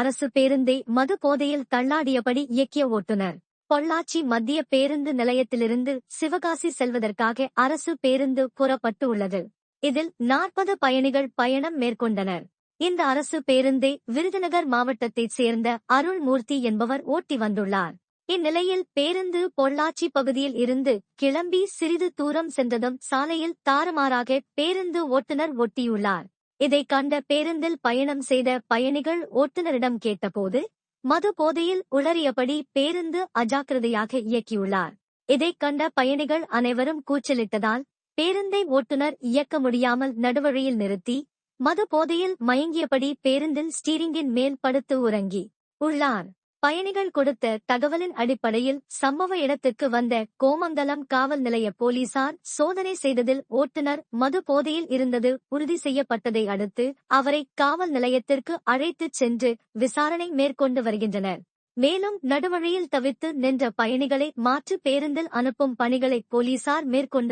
அரசு பேருந்தை மது போதையில் தள்ளாடியபடி இயக்கிய ஓட்டுநர். பொள்ளாச்சி மத்திய பேருந்து நிலையத்திலிருந்து சிவகாசி செல்வதற்காக அரசு பேருந்து புறப்பட்டு உள்ளது இதில் நாற்பது பயணிகள் பயணம் மேற்கொண்டனர். இந்த அரசு பேருந்தை விருதுநகர் மாவட்டத்தைச் சேர்ந்த அருள்மூர்த்தி என்பவர் ஓட்டி வந்துள்ளார். இந்நிலையில் பேருந்து பொள்ளாச்சி பகுதியில் இருந்து கிளம்பி சிறிது தூரம் சென்றதும் சாலையில் தாறுமாறாக பேருந்து ஓட்டுநர் ஒட்டியுள்ளார். இதைக் கண்ட பேருந்தில் பயணம் செய்த பயணிகள் ஓட்டுநரிடம் கேட்டபோது மது போதையில் உளறியபடி பேருந்து அஜாக்கிரதையாக இயக்கியுள்ளார். இதைக் கண்ட பயணிகள் அனைவரும் கூச்சலிட்டதால் பேருந்தை ஓட்டுநர் இயக்க முடியாமல் நடுவழியில் நிறுத்தி மது போதையில் மயங்கியபடி பேருந்தில் ஸ்டீரிங்கின் மேல் படுத்து உறங்கி உள்ளார். பயணிகள் கொடுத்த தகவலின் அடிப்படையில் சம்பவ இடத்துக்கு வந்த கோமங்கலம் காவல் நிலைய போலீசார் சோதனை செய்ததில் ஓட்டுநர் மது போதையில் இருந்தது உறுதி செய்யப்பட்டதை அடுத்து அவரை காவல் நிலையத்திற்கு அழைத்துச் சென்று விசாரணை மேற்கொண்டு வருகின்றனர். மேலும் நடுவழியில் தவித்து நின்ற பயணிகளை மாற்று பேருந்தில் அனுப்பும் பணிகளை போலீசார் மேற்கொண்டு